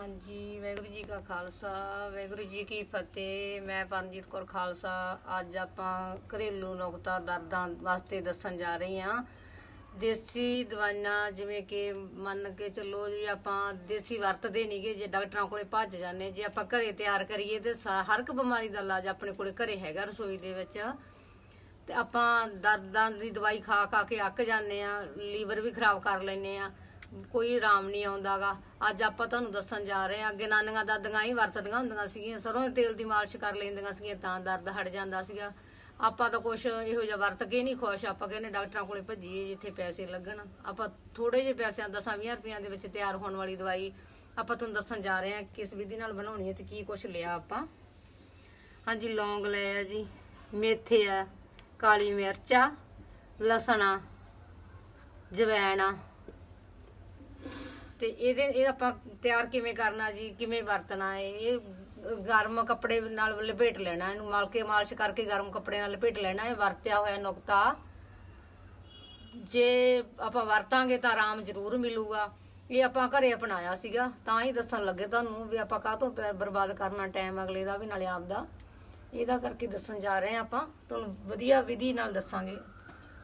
ਹਾਂਜੀ, ਵਾਹਿਗੁਰੂ ਜੀ ਕਾ ਖਾਲਸਾ, ਵਾਹਿਗੁਰੂ ਜੀ ਕੀ ਫਤਿਹ। ਮੈਂ ਪਰਮਜੀਤ ਕੌਰ ਖਾਲਸਾ। ਅੱਜ ਆਪਾਂ ਘਰੇਲੂ ਨੁਕਤਾ ਦਰਦਾਂ ਵਾਸਤੇ ਦੱਸਣ ਜਾ ਰਹੀ ਹਾਂ। ਦੇਸੀ ਦਵਾਈਆਂ ਜਿਵੇਂ ਕਿ ਮੰਨ ਕੇ ਚੱਲੋ ਜੀ, ਆਪਾਂ ਦੇਸੀ ਵਰਤਦੇ ਨਹੀਂਗੇ ਜੇ ਡਾਕਟਰਾਂ ਕੋਲੇ ਭੱਜ ਜਾਂਦੇ ਜੇ ਆਪਾਂ ਘਰੇ ਤਿਆਰ ਕਰੀਏ ਤੇ ਸਾ- ਹਰ ਇੱਕ ਬਿਮਾਰੀ ਦਾ ਇਲਾਜ ਆਪਣੇ ਕੋਲੇ ਘਰੇ ਹੈਗਾ ਰਸੋਈ ਦੇ ਵਿੱਚ। ਤੇ ਆਪਾਂ ਦਰਦਾਂ ਦੀ ਦਵਾਈ ਖਾ ਖਾ ਕੇ ਅੱਕ ਜਾਂਦੇ ਆ ਲੀਵਰ ਵੀ ਖਰਾਬ ਕਰ ਲੈਂਦੇ ਆ ਕੋਈ ਆਰਾਮ ਨਹੀਂ ਆਉਂਦਾਗਾ। ਅੱਜ ਆਪਾਂ ਤੁਹਾਨੂੰ ਦੱਸਣ ਜਾ ਰਹੇ ਹਾਂ, ਅੱਗੇ ਨਾਨੀਆਂ ਦਾਦੀਆਂ ਹੀ ਵਰਤਦੀਆਂ ਹੁੰਦੀਆਂ ਸੀਗੀਆਂ, ਸਰੋਂ ਦੇ ਤੇਲ ਦੀ ਮਾਲਿਸ਼ ਕਰ ਲੈਂਦੀਆਂ ਸੀਗੀਆਂ, ਤਾਂ ਦਰਦ ਹਟ ਜਾਂਦਾ ਸੀਗਾ। ਆਪਾਂ ਤਾਂ ਕੁਛ ਇਹੋ ਜਿਹਾ ਵਰਤ ਕੇ ਨਹੀਂ ਖੁਸ਼, ਆਪਾਂ ਕਹਿੰਦੇ ਡਾਕਟਰਾਂ ਕੋਲੇ ਭੱਜੀਏ ਜਿੱਥੇ ਪੈਸੇ ਲੱਗਣ। ਆਪਾਂ ਥੋੜੇ ਜਿਹੇ ਪੈਸਿਆਂ 10-20 ਰੁਪਈਆਂ ਦੇ ਵਿੱਚ ਤਿਆਰ ਹੋਣ ਵਾਲੀ ਦਵਾਈ ਆਪਾਂ ਤੁਹਾਨੂੰ ਦੱਸਣ ਜਾ ਰਹੇ ਹਾਂ, ਕਿਸ ਵਿਧੀ ਨਾਲ ਬਣਾਉਣੀ ਹੈ ਤੇ ਕੀ ਕੁਛ ਲਿਆ ਆਪਾਂ। ਹਾਂਜੀ, ਲੌਂਗ ਲਏ ਆ ਜੀ, ਮੇਥੇ ਆ, ਕਾਲੀ ਮਿਰਚ ਆ ਲਸਣ ਆ, ਜਵੈਣ ਆ। ਤੇ ਇਹਦੇ, ਇਹ ਆਪਾਂ ਤਿਆਰ ਕਿਵੇਂ ਕਰਨਾ ਜੀ, ਕਿਵੇਂ ਵਰਤਣਾ ਹੈ ਇਹ ਗਰਮ ਕੱਪੜੇ ਨਾਲ ਲਪੇਟ ਲੈਣਾ, ਇਹਨੂੰ ਮਲ ਕੇ ਮਾਲਿਸ਼ ਕਰਕੇ ਗਰਮ ਕੱਪੜੇ ਨਾਲ ਲਪੇਟ ਲੈਣਾ, ਇਹ ਵਰਤਿਆ ਹੋਇਆ ਨੁਕਤਾ। ਜੇ ਆਪਾਂ ਵਰਤਾਂਗੇ ਤਾਂ ਆਰਾਮ ਜ਼ਰੂਰ ਮਿਲੂਗਾ। ਇਹ ਆਪਾਂ ਘਰੇ ਅਪਣਾਇਆ ਸੀਗਾ, ਤਾਂ ਹੀ ਦੱਸਣ ਲੱਗੇ ਤੁਹਾਨੂੰ ਵੀ ਆਪਾਂ ਕਾਹਤੋਂ ਪੈ- ਬਰਬਾਦ ਕਰਨਾ ਟਾਈਮ ਅਗਲੇ ਦਾ ਵੀ ਨਾਲੇ ਆਪ ਦਾ ਇਹਦਾ ਕਰਕੇ ਦੱਸਣ ਜਾ ਰਹੇ ਹਾਂ ਆਪਾਂ, ਤੁਹਾਨੂੰ ਵਧੀਆ ਵਿਧੀ ਨਾਲ ਦੱਸਾਂਗੇ।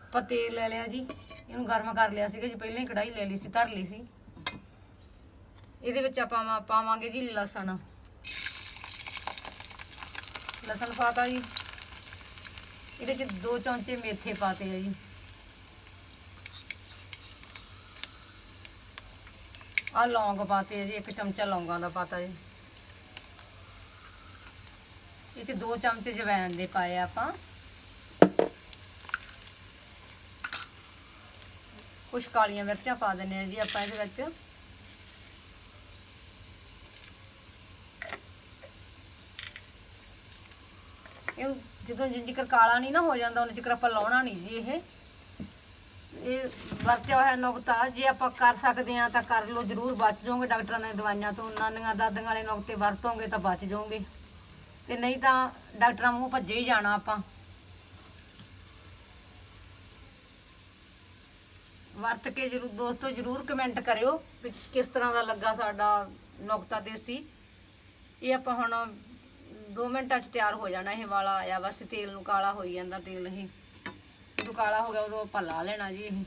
ਆਪਾਂ ਤੇਲ ਲੈ ਲਿਆ ਜੀ, ਇਹਨੂੰ ਗਰਮ ਕਰ ਲਿਆ ਸੀਗਾ ਜੀ, ਪਹਿਲਾਂ ਹੀ ਕੜਾਈ ਲੈ ਲਈ ਸੀ, ਧਰ ਲਈ ਸੀ। ਇਹਦੇ ਵਿੱਚ ਆਪਾਂ ਪਾਵਾਂਗੇ ਜੀ ਲਸਣ। ਲਸਣ ਪਾਤਾ ਜੀ। ਇਹਦੇ ਚ ਦੋ ਚਮਚੇ ਮੇਥੇ ਪਾਤੇ ਆ ਜੀ। ਆ ਲੌਂਗ ਪਾਤੇ ਆ ਜੀ, ਇੱਕ ਚਮਚਾ ਲੌਂਗਾਂ ਦਾ ਪਾਤਾ ਜੀ। ਇਹ ਚ ਦੋ ਚਮਚੇ ਜਵੈਣ ਦੇ ਪਾਏ ਆ ਆਪਾਂ। ਕੁਛ ਕਾਲੀਆਂ ਮਿਰਚਾਂ ਪਾ ਦਿੰਨੇ ਆ ਜੀ ਆਪਾਂ ਇਹਦੇ ਵਿੱਚ। ਇਹ ਜਦੋਂ ਜਿੰਨ ਜਿੰਜੀਕਰ ਕਾਲਾ ਨਹੀਂ ਨਾ ਹੋ ਜਾਂਦਾ ਉਹਨਾਂ ਚਿਕਰ ਆਪਾਂ ਲਾਉਣਾ ਨਹੀਂ ਜੀ ਇਹ। ਇਹ ਵਰਤਿਆ ਹੋਇਆ ਨੁਕਤਾ, ਜੇ ਆਪਾਂ ਕਰ ਸਕਦੇ ਆ ਤਾਂ ਕਰ ਲਓ, ਜਰੂਰ ਬਚ ਜਾਓਗੇ ਡਾਕਟਰਾਂ ਦੀਆਂ ਦਵਾਈਆਂ ਤੋਂ। ਨਾਨੀਆਂ, ਦਾਦੀਆਂ ਵਾਲੇ ਨੁਕਤੇ ਵਰਤੋਂਗੇ ਤਾਂ ਬਚ ਜਾਓਗੇ। ਤੇ ਨਹੀਂ ਤਾਂ ਡਾਕਟਰਾਂ ਮੂੰਹ ਭੱਜੇ ਹੀ ਜਾਣਾ ਆਪਾਂ। ਵਰਤ ਕੇ ਜਰੂਰ, ਦੋਸਤੋ, ਜਰੂਰ ਕਮੈਂਟ ਕਰਿਓ ਵੀ ਕਿਸ ਤਰ੍ਹਾਂ ਦਾ ਲੱਗਾ ਸਾਡਾ ਨੁਕਤਾ ਦੇਸੀ। ਇਹ ਆਪਾਂ ਹੁਣ 2 ਮਿੰਟਾਂ 'ਚ ਤਿਆਰ ਹੋ ਜਾਣਾ ਇਹ ਵਾਲਾ ਆਇਆ ਬਸ ਤੇਲ ਨੂੰ ਕਾਲਾ ਹੋਈ ਜਾਂਦਾ ਤੇਲ ਇਹ। ਜਦੋਂ ਕਾਲਾ ਹੋ ਗਿਆ ਉਦੋਂ ਆਪਾਂ ਲਾ ਲੈਣਾ ਜੀ ਇਹ।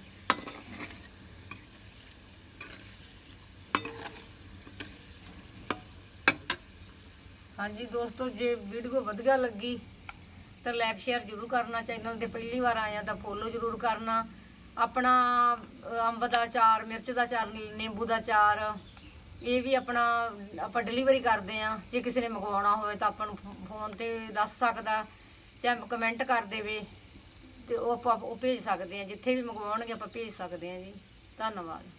ਹਾਂਜੀ ਦੋਸਤੋ, ਜੇ ਵੀਡੀਓ ਵਧੀਆ ਲੱਗੀ, ਤਾਂ ਲਾਈਕ ਸ਼ੇਅਰ ਜਰੂਰ ਕਰਨਾ ਚੈਨਲ ਤੇ ਪਹਿਲੀ ਵਾਰ ਆਇਆ ਤਾਂ ਫੋਲੋ ਜਰੂਰ ਕਰਨਾ। ਆਪਣਾ ਅੰਬ ਦਾ ਚਾਰ ਮਿਰਚ ਦਾ ਚਾਰ ਨਿੰਬੂ ਦਾ ਚਾਰ ਇਹ ਵੀ ਆਪਣਾ, ਆਪਾਂ ਡਿਲੀਵਰੀ ਕਰਦੇ ਆ ਜੇ ਕਿਸੇ ਨੇ ਮੰਗਵਾਉਣਾ ਹੋਵੇ ਤਾਂ ਆਪਾਂ ਨੂੰ ਫੋਨ ਤੇ ਦੱਸ ਸਕਦਾ ਚਾਹੇ ਕਮੈਂਟ ਕਰ ਦੇਵੇ, ਤੇ ਉਹ ਆਪਾਂ, ਉਹ ਭੇਜ ਸਕਦੇ ਆ ਜਿੱਥੇ ਵੀ ਮੰਗਵਾਉਣਗੇ ਆਪਾਂ ਭੇਜ ਸਕਦੇ ਆ ਜੀ। ਧੰਨਵਾਦ।